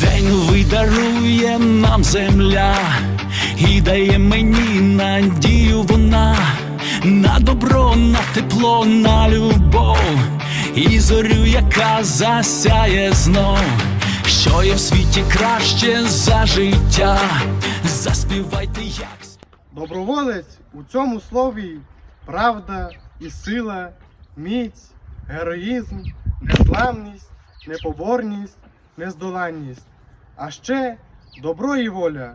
День новий дарує нам земля і дає мені надію вона на добро, на тепло, на любов і зорю, яка засяє знов, що є в світі краще за життя. Заспівайте як. Доброволець у цьому слові правда і сила, міць, героїзм, незламність, непоборність, нездоланність, а ще добро і воля.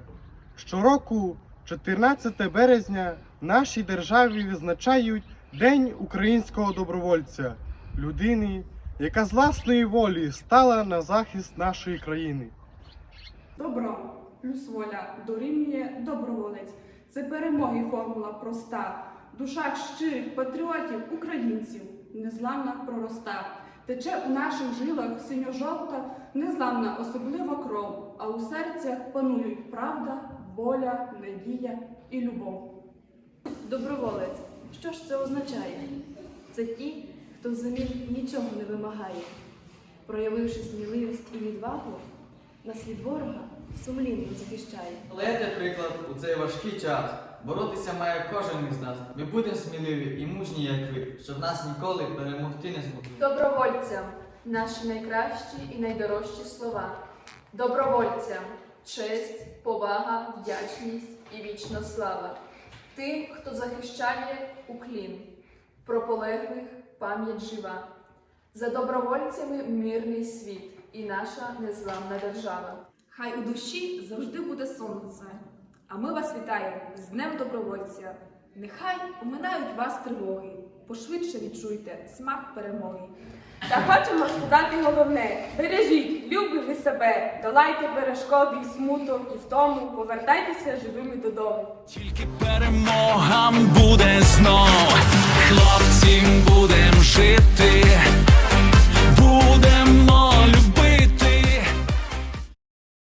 Щороку, 14 березня, нашій державі відзначають День українського добровольця, людини, яка з власної волі стала на захист нашої країни. Добро плюс воля дорівнює доброволець. Це перемоги формула проста. В душах щирих патріотів, українців незламна пророста. Тече у наших жилах синьо-жовта, незламна особлива кров, а у серцях панують правда, воля, надія і любов. Доброволець. Що ж це означає? Це ті, хто взамін нічого не вимагає, проявивши сміливість і відвагу, нас від ворога сумлінно захищає. Лети приклад у цей важкий час. Боротися має кожен із нас. Ми будемо сміливі і мужні, як ви, щоб нас ніколи перемогти не змогли. Добровольцям наші найкращі і найдорожчі слова. Добровольцям честь, повага, вдячність і вічна слава. Тим, хто захищає уклін, про полеглих пам'ять жива. За добровольцями мирний світ і наша незламна держава. Хай у душі завжди буде сонце. А ми вас вітаємо з Днем Добровольця. Нехай оминають вас тривоги, пошвидше відчуйте смак перемоги. Та хочемо сказати головне: бережіть, любите ви себе, долайте перешкоди і смуток, і втому, повертайтеся живими додому. Тільки перемогам буде